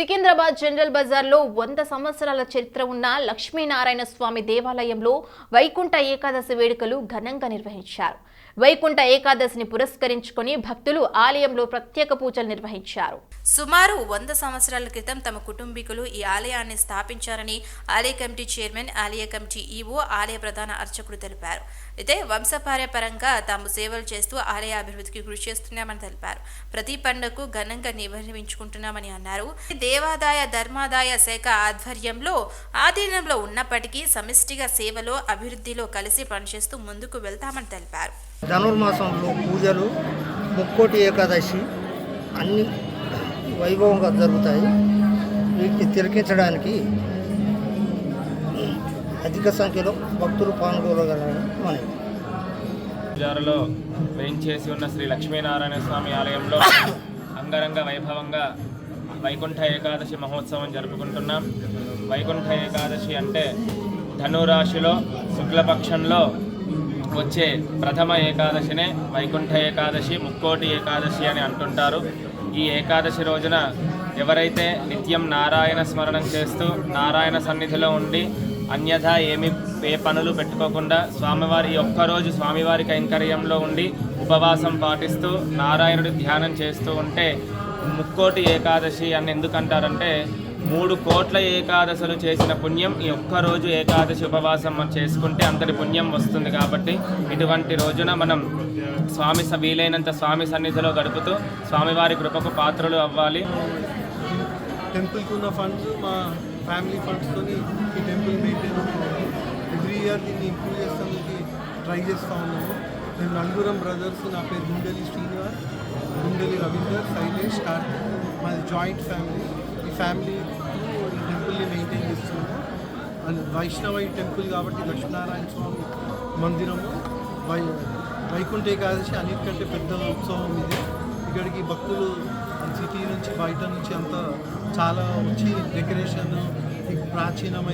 Secunderabad general బజార్లో వంద సంవత్సరాల చరిత్ర ఉన్న లక్ష్మీనారాయణ స్వామి దేవాలయంలో వైకుంఠ ఏకాదశి వేడుకలు ఘనంగా నిర్వహించారు. వైకుంఠ ఏకాదశిని పురస్కరించుకొని భక్తులు ఆలయంలో ప్రత్యేక పూజలు నిర్వహించారు. సుమారు వంద సంవత్సరాల క్రితం తమ కుటుంబీకులు ఈ ఆలయాన్ని స్థాపించారని ఆలయ కమిటీ చైర్మన్ ఆలయ కమిటీ ఈవో ఆలయ ప్రధాన అర్చకుడు తెలిపారు. అయితే వంశపార్యపరంగా తాము సేవలు చేస్తూ ఆలయ అభివృద్ధికి కృషి చేస్తున్నామని తెలిపారు. ప్రతి పండుగకు ఘనంగా నిర్వహించుకుంటున్నామని అన్నారు. దేవాదాయ ధర్మాదాయ శాఖ ఆధ్వర్యంలో ఆధీనంలో ఉన్నప్పటికీ సమిష్టిగా సేవలో అభివృద్ధిలో కలిసి పనిచేస్తూ ముందుకు వెళ్తామని తెలిపారు. ధనుర్మాసంలో పూజలు ముక్కోటి ఏకాదశి అన్ని వైభవంగా జరుగుతాయి. వీటిని తిలకించడానికి అధిక సంఖ్యలో భక్తులు పాల్గొనగలరని మనవి బజారులో వేయించేసి ఉన్న శ్రీ లక్ష్మీనారాయణ స్వామి ఆలయంలో అంగరంగ వైభవంగా వైకుంఠ ఏకాదశి మహోత్సవం జరుపుకుంటున్నాం. వైకుంఠ ఏకాదశి అంటే ధనురాశిలో శుక్లపక్షంలో వచ్చే ప్రథమ ఏకాదశినే వైకుంఠ ఏకాదశి ముక్కోటి ఏకాదశి అని అంటుంటారు. ఈ ఏకాదశి రోజున ఎవరైతే నిత్యం నారాయణ స్మరణం చేస్తూ నారాయణ సన్నిధిలో ఉండి అన్యథా ఏమి ఏ పనులు పెట్టుకోకుండా స్వామివారి ఒక్కరోజు స్వామివారి కైంకర్యంలో ఉండి ఉపవాసం పాటిస్తూ నారాయణుడి ధ్యానం చేస్తూ ఉంటే ముక్కోటి ఏకాదశి అని ఎందుకంటారంటే మూడు కోట్ల ఏకాదశులు చేసిన పుణ్యం ఈ ఒక్కరోజు ఏకాదశి ఉపవాసం చేసుకుంటే అంతటి పుణ్యం వస్తుంది కాబట్టి ఇటువంటి రోజున మనం స్వామి స- వీలైనంత స్వామి సన్నిధిలో గడుపుతూ స్వామివారి కృపకు పాత్రలు అవ్వాలి. టెంపుల్కి ఉన్న ఫండ్స్ మా ఫ్యామిలీ ఫండ్స్తో ఈ టెంపుల్ మెయింటైన్ ఎవ్రీ ఇయర్ దీన్ని ఇంప్రూవ్ చేస్తానికి ట్రై చేస్తూ ఉన్నాము. మేము నలుగురం బ్రదర్స్ నా పేరు గుండెలి శ్రీనివాస్ గుండెలి రవీందర్ శైలేష్ కార్తీక్ మాది జాయింట్ ఫ్యామిలీ ఫ్యామిలీ టెంపుల్ని మెయింటైన్ చేస్తున్నాము. అండ్ వైష్ణవ టెంపుల్ కాబట్టి లక్ష్మీనారాయణ స్వామి మందిరము వై వైకుంఠ ఏకాదశి అన్నిటికంటే పెద్ద ఉత్సవం ఇది. ఇక్కడికి భక్తులు సిటీ నుంచి బయట నుంచి అంతా చాలా వచ్చి డెకరేషన్ ప్రాచీనమైన